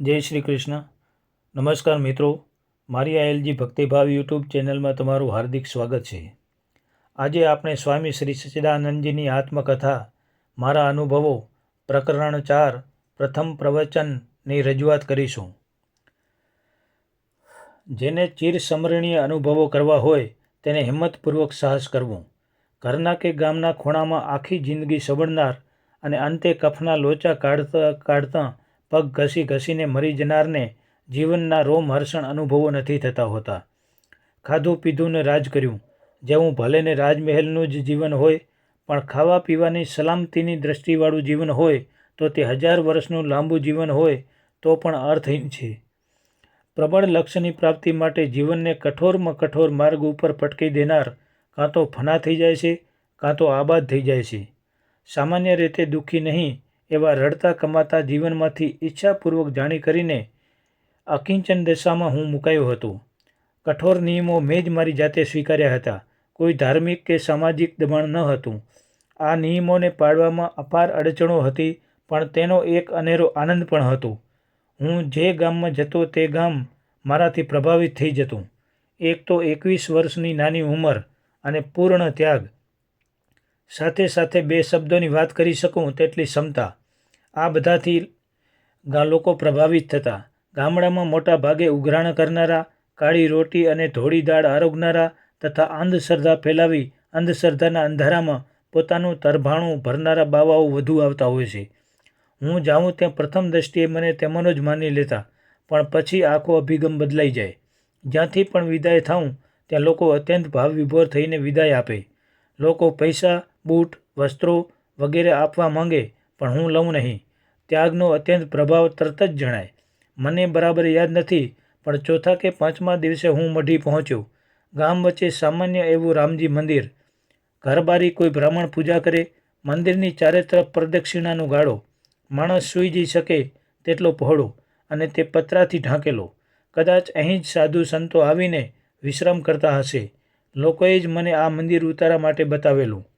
જય શ્રી કૃષ્ણ. નમસ્કાર મિત્રો. મારી આયલજી ભક્તિભાવ યુટ્યુબ ચેનલમાં તમારું હાર્દિક સ્વાગત છે. આજે આપણે સ્વામી શ્રી સચ્ચિદાનંદજીની આત્મકથા, મારા અનુભવો, પ્રકરણ ચાર, પ્રથમ પ્રવચનની રજૂઆત કરીશું. જેને ચિરસમરણીય અનુભવો કરવા હોય તેને હિંમતપૂર્વક સાહસ કરવું. ઘરના કે ગામના ખૂણામાં આખી જિંદગી સબડનાર અને અંતે કફના લોચા કાઢતા કાઢતા પગ ઘસી ઘસીને મરી જનારને જીવનના રોમહર્ષણ અનુભવો નથી થતા હોતા. ખાધું પીધું ને રાજ કર્યું. જેવું ભલે ને રાજમહેલનું જ જીવન હોય, પણ ખાવા પીવાની સલામતીની દ્રષ્ટિવાળું જીવન હોય, તો તે હજાર વર્ષનું લાંબુ જીવન હોય, તો પણ અર્થહીન છે. પ્રબળ લક્ષ્યની પ્રાપ્તિ માટે જીવનને કઠોરમાં કઠોર માર્ગ ઉપર પટકી દેનાર કાં તો ફના થઈ જાય છે, કાં તો આબાદ થઈ જાય છે. સામાન્ય રીતે દુઃખી નહીં એવા રડતા કમાતા જીવનમાંથી ઈચ્છાપૂર્વક જાણી કરીને અકિંચન દશામાં હું મુકાયો હતો. કઠોર નિયમો મેં જ મારી જાતે સ્વીકાર્યા હતા. કોઈ ધાર્મિક કે સામાજિક દબાણ ન હતું. આ નિયમોને પાળવામાં અપાર અડચણો હતી, પણ તેનો એક અનેરો આનંદ પણ હતો. હું જે ગામમાં જતો તે ગામ મારાથી પ્રભાવિત થઈ જતું. એક તો એકવીસ વર્ષની નાની ઉંમર અને પૂર્ણ ત્યાગ. સાથે સાથે બે શબ્દોની વાત કરી શકું તેટલી ક્ષમતા. આ બધાથી લોકો પ્રભાવિત થતા. ગામડામાં મોટા ભાગે ઉઘરાણ કરનારા, કાળી રોટી અને ધોળી દાળ આરોગનારા તથા અંધશ્રદ્ધા ફેલાવી અંધશ્રદ્ધાના અંધારામાં પોતાનું તરભાણું ભરનારા બાવાઓ વધુ આવતા હોય છે. હું જાઉં ત્યાં પ્રથમ દ્રષ્ટિએ મને તેમનો જ માની લેતા, પણ પછી આખો અભિગમ બદલાઈ જાય. જ્યાંથી પણ વિદાય થાઉં, ત્યાં લોકો અત્યંત ભાવ વિભોર થઈને વિદાય આપે. લોકો પૈસા, બૂટ, વસ્ત્રો વગેરે આપવા માંગે પણ હું લઉં નહીં. ત્યાગનો અત્યંત પ્રભાવ તરત જ જણાય. મને બરાબર યાદ નથી, પણ ચોથા કે પાંચમા દિવસે હું મઢી પહોંચ્યો. ગામ વચ્ચે સામાન્ય એવું રામજી મંદિર. ઘરબારી કોઈ બ્રાહ્મણ પૂજા કરે, મંદિરની ચારે તરફ પ્રદક્ષિણાનો ગાળો. માણસ સૂઈ જઈ શકે તેટલો પહોળો અને તે પતરાથી ઢાંકેલો. કદાચ અહીં જ સાધુ સંતો આવીને વિશ્રામ કરતા હશે. લોકોએ જ મને આ મંદિર ઉતારા માટે બતાવેલું.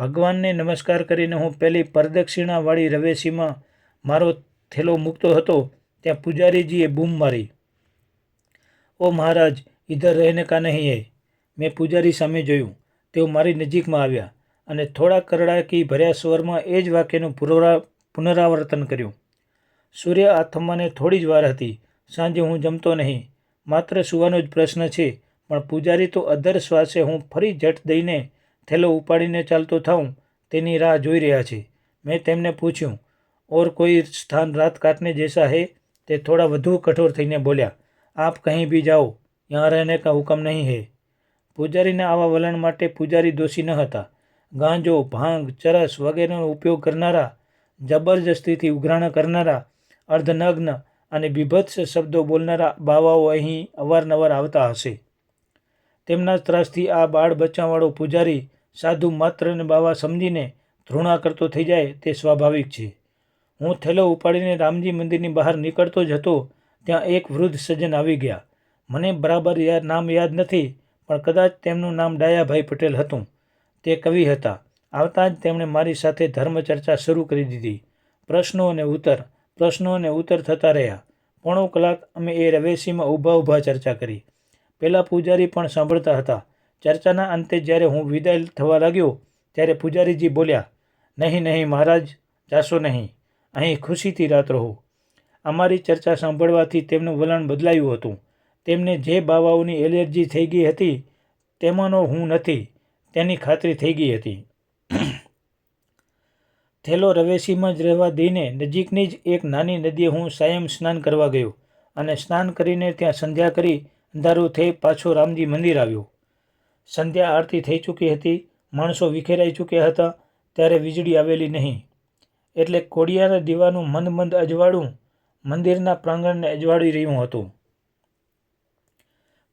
ભગવાનને નમસ્કાર કરીને હું પહેલી પરદક્ષિણાવાળી રવેશીમાં મારો થેલો મૂકતો હતો, ત્યાં પૂજારીજીએ બૂમ મારી. ઓ મહારાજ ઇધર રહેને કા નહીં એ મેં પૂજારી સામે જોયું. તેઓ મારી નજીકમાં આવ્યા અને થોડા કરડાકી ભર્યા સ્વરમાં એ જ વાક્યનું પુનરા પુનરાવર્તન કર્યું. સૂર્ય આથમવાને થોડી જ વાર હતી. સાંજે હું જમતો નહીં. માત્ર સુવાનો જ પ્રશ્ન છે, પણ પૂજારી તો અધર શ્વાસે હું ફરી જટ દઈને થેલો ઉપાડીને ચાલતો થાઉં, તેની રાહ જોઈ રહ્યા છે. મેં તેમને પૂછ્યું, ઓર કોઈ સ્થાન રાત કાટને જૈસા હે? તે થોડા વધુ કઠોર થઈને બોલ્યા, આપ કહીં બી જાઓ, યહાં રહેને કા હુકમ નહીં હે. પૂજારીના આવા વલણ માટે પૂજારી દોષી ન હતા. ગાંજો, ભાંગ, ચરસ વગેરેનો ઉપયોગ કરનારા, જબરજસ્તીથી ઉઘરાણા કરનારા, અર્ધનગ્ન અને બીભત્સ શબ્દો બોલનારા બાવાઓ અહીં અવારનવાર આવતા હશે. તેમના ત્રાસથી આ બાળ બચ્ચાવાળો પૂજારી સાધુ માત્રને બાવા સમજીને ધૃણા કરતો થઈ જાય તે સ્વાભાવિક છે. હું થેલો ઉપાડીને રામજી મંદિરની બહાર નીકળતો જ હતો, ત્યાં એક વૃદ્ધ સજ્જન આવી ગયા. મને બરાબર યાદ નામ યાદ નથી, પણ કદાચ તેમનું નામ ડાયાભાઈ પટેલ હતું. તે કવિ હતા. આવતા જ તેમણે મારી સાથે ધર્મ ચર્ચા શરૂ કરી દીધી. પ્રશ્નો અને ઉત્તર, પ્રશ્નો અને ઉત્તર થતા રહ્યા. પોણો કલાક અમે એ રવેશીમાં ઊભા ઊભા ચર્ચા કરી. પહેલાં પૂજારી પણ સાંભળતા હતા. ચર્ચાના અંતે જ્યારે હું વિદાય થવા લાગ્યો, ત્યારે પૂજારીજી બોલ્યા, નહીં નહીં, મહારાજ, જાશો નહીં. અહીં ખુશીથી રાત રહો. અમારી ચર્ચા સાંભળવાથી તેમનું વલણ બદલાયું હતું. તેમને જે બાવાઓની એલર્જી થઈ ગઈ હતી, તેમાંનો હું નથી. તેની ખાતરી થઈ ગઈ હતી. થેલો રવેશીમાં જ રહેવા દઈને નજીકની જ એક નાની નદીએ હું સાયમ સ્નાન કરવા ગયો અને સ્નાન કરીને ત્યાં સંધ્યા કરી અંધારું થઈ પાછો રામજી મંદિર આવ્યો. સંધ્યા આરતી થઈ ચૂકી હતી, માણસો વિખેરાઈ ચૂક્યા હતા, ત્યારે વીજળી આવેલી નહીં. એટલે કોડિયાના દીવાનું મંદ મંદ અજવાળું મંદિરના પ્રાંગણને અજવાળી રહ્યું હતું.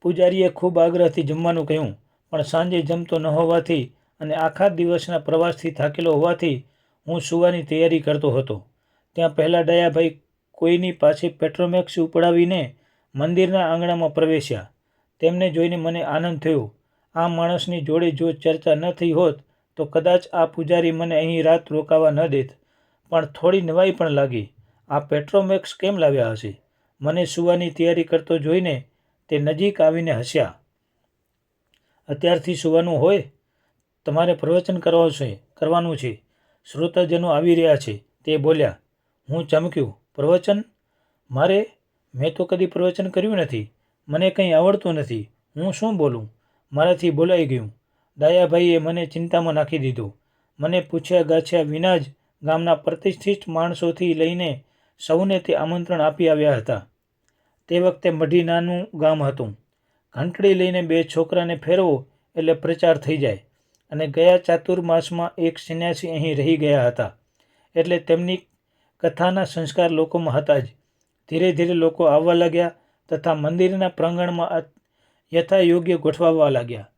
પૂજારીએ ખૂબ આગ્રહથી જમવાનું કહ્યું, પણ સાંજે જમતો ન હોવાથી અને આખા દિવસના પ્રવાસથી થાકેલો હોવાથી હું સુવાની તૈયારી કરતો હતો. ત્યાં પહેલાં ડયાભાઈ કોઈની પાછી પેટ્રોમેક્સ ઉપડાવીને મંદિરના આંગણામાં પ્રવેશ્યા. તેમને જોઈને મને આનંદ થયો આ માણસની જોડે જો ચર્ચા ન થઈ હોત, તો કદાચ આ પૂજારી મને અહીં રાત રોકાવા ન દેત. પણ થોડી નવાઈ પણ લાગી. આ પેટ્રોમેક્સ કેમ લાવ્યા હશે? મને સૂવાની તૈયારી કરતો જોઈને તે નજીક આવીને હસ્યા. અત્યારથી સૂવાનું હોય? તમારે પ્રવચન કરવાનું છે કરવાનું છે. શ્રોતાજનો આવી રહ્યા છે. તે બોલ્યા, હું ચમક્યું. પ્રવચન? મારે? મેં તો કદી પ્રવચન કર્યું નથી. મને કંઈ આવડતું નથી. હું શું બોલું? મારાથી બોલાઈ ગયું. દાયાભાઈએ મને ચિંતામાં નાખી દીધો. મને પૂછ્યા ગાછ્યા વિના જ ગામના પ્રતિષ્ઠિત માણસોથી લઈને સૌને તે આમંત્રણ આપી આવ્યા હતા. તે વખતે મઢી નાનું ગામ હતું. ઘંટડી લઈને બે છોકરાને ફેરવો એટલે પ્રચાર થઈ જાય અને ગયા ચાતુર્માસમાં એક સંન્યાસી અહીં રહી ગયા હતા. એટલે તેમની કથાના સંસ્કાર લોકોમાં હતા જ. ધીરે ધીરે લોકો આવવા લાગ્યા તથા મંદિરના પ્રાંગણમાં યથા યોગ્ય ગોઠવાવા લાગ્યા.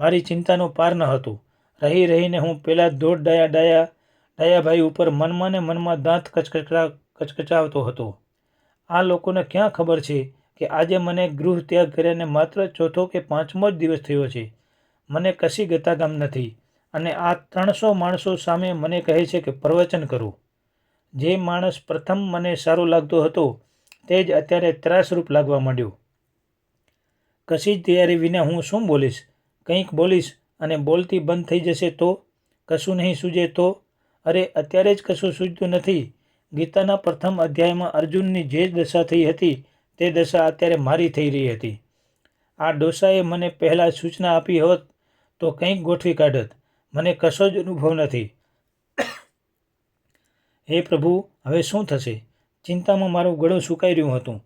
મારી ચિંતાનો પાર ન હતો. રહી રહીને હું પહેલાં દોઢ ડાયા ડાયા ડાયાભાઈ ઉપર મનમાં ને મનમાં દાંત કચકચા કચકચાવતો હતો. આ લોકોને ક્યાં ખબર છે કે આજે મને ગૃહ ત્યાગ કર્યાને માત્ર ચોથો કે પાંચમો જ દિવસ થયો છે? મને કશી ગતાગામ નથી અને આ ત્રણસો માણસો સામે મને કહે છે કે પ્રવચન કરું. જે માણસ પ્રથમ મને સારો લાગતો હતો તે જ અત્યારે ત્રાસરૂપ લાગવા માંડ્યો. કશી જ તૈયારી વિના હું શું બોલીશ? કંઈક બોલીશ અને બોલતી બંધ થઈ જશે તો? કશું નહીં સૂજે તો? અરે, અત્યારે જ કશું સૂજતું નથી. ગીતાના પ્રથમ અધ્યાયમાં અર્જુનની જે દશા થઈ હતી, તે દશા અત્યારે મારી થઈ રહી હતી. આ ડોસાએ મને પહેલાં સૂચના આપી હોત તો કંઈક ગોઠવી કાઢત. મને કશો જ અનુભવ નથી. હે પ્રભુ, હવે શું થશે? ચિંતામાં મારું ગળું સુકાઈ રહ્યું હતું.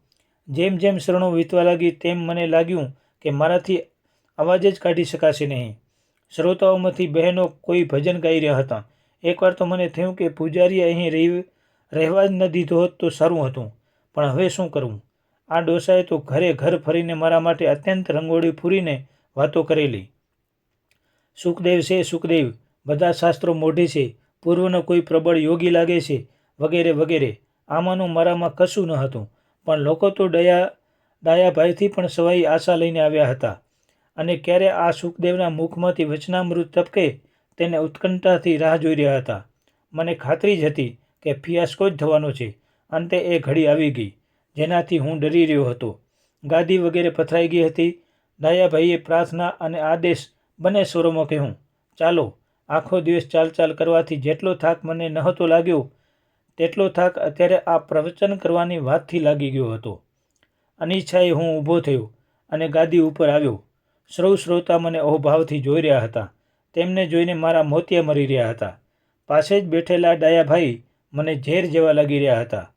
જેમ જેમ શરણો વીતવા લાગી તેમ મને લાગ્યું કે મારાથી અવાજ જ કાઢી શકાશે નહીં. શ્રોતાઓમાંથી બહેનો કોઈ ભજન ગાઈ રહ્યા હતા. એકવાર તો મને થયું કે પૂજારીએ અહીં રહી, રહેવા જ ન દીધો હોત તો સારું હતું. પણ હવે શું કરવું? આ ડોસાએ તો ઘરે ઘર ફરીને મારા માટે અત્યંત રંગોળી ફૂરીને વાતો કરેલી. સુખદેવ છે, સુખદેવ, બધા શાસ્ત્રો મોઢે છે, પૂર્વનો કોઈ પ્રબળ યોગી લાગે છે, વગેરે વગેરે. આમાંનું મારામાં કશું ન હતું. પણ લોકો તો દયા ડાયાભાઈથી પણ સવાઈ આશા લઈને આવ્યા હતા. અને ક્યારે આ સુખદેવના મુખમાંથી વચનામૃત ટપકે તેને ઉત્કંઠાથી રાહ જોઈ રહ્યા હતા. મને ખાતરી જ હતી કે ફિયાસ્કો જ થવાનો છે. અંતે એ ઘડી આવી ગઈ, જેનાથી હું ડરી રહ્યો હતો. ગાદી વગેરે પથરાઈ ગઈ હતી. દાયાભાઈએ પ્રાર્થના અને આદેશ બંને સ્વરોમાં કહ્યું, ચાલો, આખો દિવસ ચાલ ચાલ કરવાથી જેટલો થાક મને નહોતો લાગ્યો તેટલો થાક અત્યારે આ પ્રવચન કરવાની વાતથી લાગી ગયો હતો. અનિચ્છાએ હું ઊભો થયો અને ગાદી ઉપર આવ્યો. સૌ શ્રોતા મને અહોભાવથી જોઈ રહ્યા હતા. તેમને જોઈને મારા મોતિયા મરી રહ્યા હતા. પાસે જ બેઠેલા ડાયાભાઈ મને ઝેર જેવા લાગી રહ્યા હતા.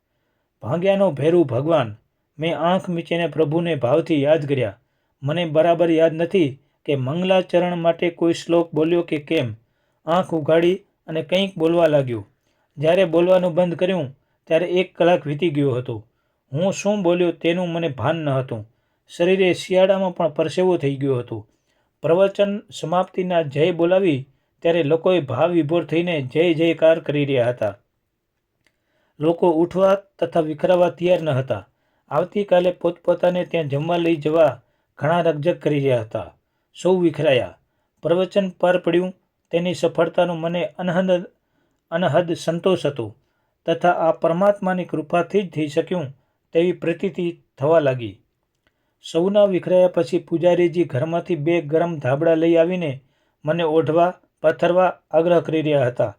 ભાંગ્યાનો ભેરું ભગવાન, મેં આંખ મીચીને પ્રભુને ભાવથી યાદ કર્યા. મને બરાબર યાદ નથી કે મંગલાચરણ માટે કોઈ શ્લોક બોલ્યો કે કેમ. આંખ ઉઘાડી અને કંઈક બોલવા લાગ્યો. જ્યારે બોલવાનું બંધ કર્યું, ત્યારે એક કલાક વીતી ગયો હતો. હું શું બોલ્યો તેનું મને ભાન ન હતું. શરીરે શિયાળામાં પણ પરસેવો થઈ ગયો હતો. પ્રવચન સમાપ્તિના જય બોલાવી ત્યારે લોકોએ ભાવ વિભોર થઈને જય જયકાર કરી રહ્યા હતા. લોકો ઉઠવા તથા વિખરાવા તૈયાર ન હતા. આવતીકાલે પોતપોતાને ત્યાં જમવા લઈ જવા ઘણા રકઝક કરી રહ્યા હતા. સૌ વિખરાયા. પ્રવચન પાર પડ્યું. તેની સફળતાનું મને અનહદ અનહદ સંતોષ હતો તથા આ પરમાત્માની કૃપાથી જ થઈ શક્યું તેવી પ્રતીતિ થવા લાગી. સૌના વિખરાયા પછી પૂજારીજી ઘરમાંથી બે ગરમ ધાબળા લઈ આવીને મને ઓઢવા, પથરવા આગ્રહ કરી રહ્યા હતા.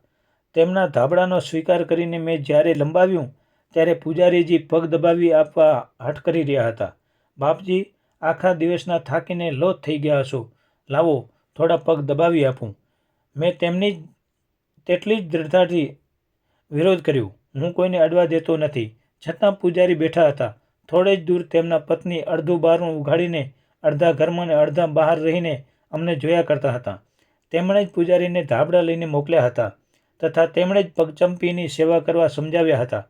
તેમના ધાબળાનો સ્વીકાર કરીને મેં જ્યારે લંબાવ્યું ત્યારે પૂજારીજી પગ દબાવી આપવા હાટ કરી રહ્યા હતા. બાપજી, આખા દિવસના થાકીને લોથ થઈ ગયા હશો. લાવો, થોડા પગ દબાવી આપું. મેં તેમની તેટલી જ દૃઢતાથી વિરોધ કર્યો. હું કોઈને અડવા દેતો નથી. છતાં પૂજારી બેઠા હતા. થોડે જ દૂર તેમના પત્ની અડધું બારણું ઉઘાડીને અડધા ઘરમાં અને અડધા બહાર રહીને અમને જોયા કરતા હતા. તેમણે જ પૂજારીને ધાબડા લઈને મોકલ્યા હતા તથા તેમણે જ પગચંપીની સેવા કરવા સમજાવ્યા હતા.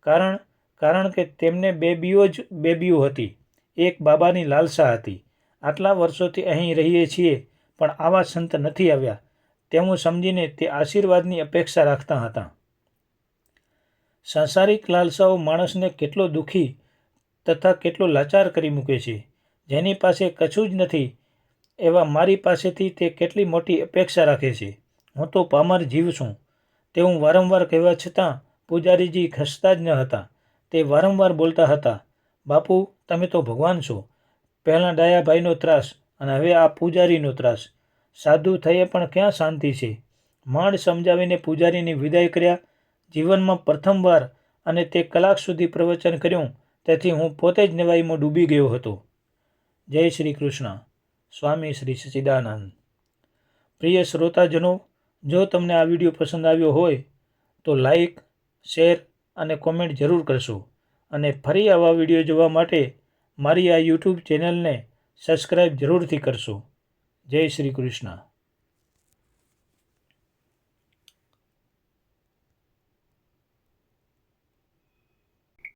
કારણ કારણ કે તેમને બેબીઓ જ બેબીઓ હતી. એક બાબાની લાલસા હતી. આટલા વર્ષોથી અહીં રહીએ છીએ, પણ આવા સંત નથી આવ્યા. તેવું સમજીને તે આશીર્વાદની અપેક્ષા રાખતા હતા. સાંસારિક લાલસાઓ માણસને કેટલો દુઃખી તથા કેટલો લાચાર કરી મૂકે છે. જેની પાસે કશું જ નથી, એવા મારી પાસેથી તે કેટલી મોટી અપેક્ષા રાખે છે. હું તો પામર જીવ છું. તેવું વારંવાર કહેવા છતાં પૂજારીજી ખસતા જ ન હતા. તે વારંવાર બોલતા હતા, બાપુ, તમે તો ભગવાન છો. પહેલાં ડાયાભાઈનો ત્રાસ, અને હવે આ પૂજારીનો ત્રાસ. સાધુ થયે પણ ક્યાં શાંતિ છે? માંડ સમજાવીને પૂજારીની વિદાય કર્યા. જીવનમાં પ્રથમવાર અને તે કલાક સુધી પ્રવચન કર્યું. તેથી હું પોતે જ નવાઈમાં ડૂબી ગયો હતો. જય શ્રી કૃષ્ણ. સ્વામી શ્રી સચિદાનંદ. પ્રિય શ્રોતાજનો, જો તમને આ વીડિયો પસંદ આવ્યો હોય, તો લાઈક, શેર અને કોમેન્ટ જરૂર કરશો. અને ફરી આવા વીડિયો જોવા માટે મારી આ યુટ્યુબ ચેનલને સબસ્ક્રાઈબ જરૂરથી કરશો. જય શ્રી કૃષ્ણ.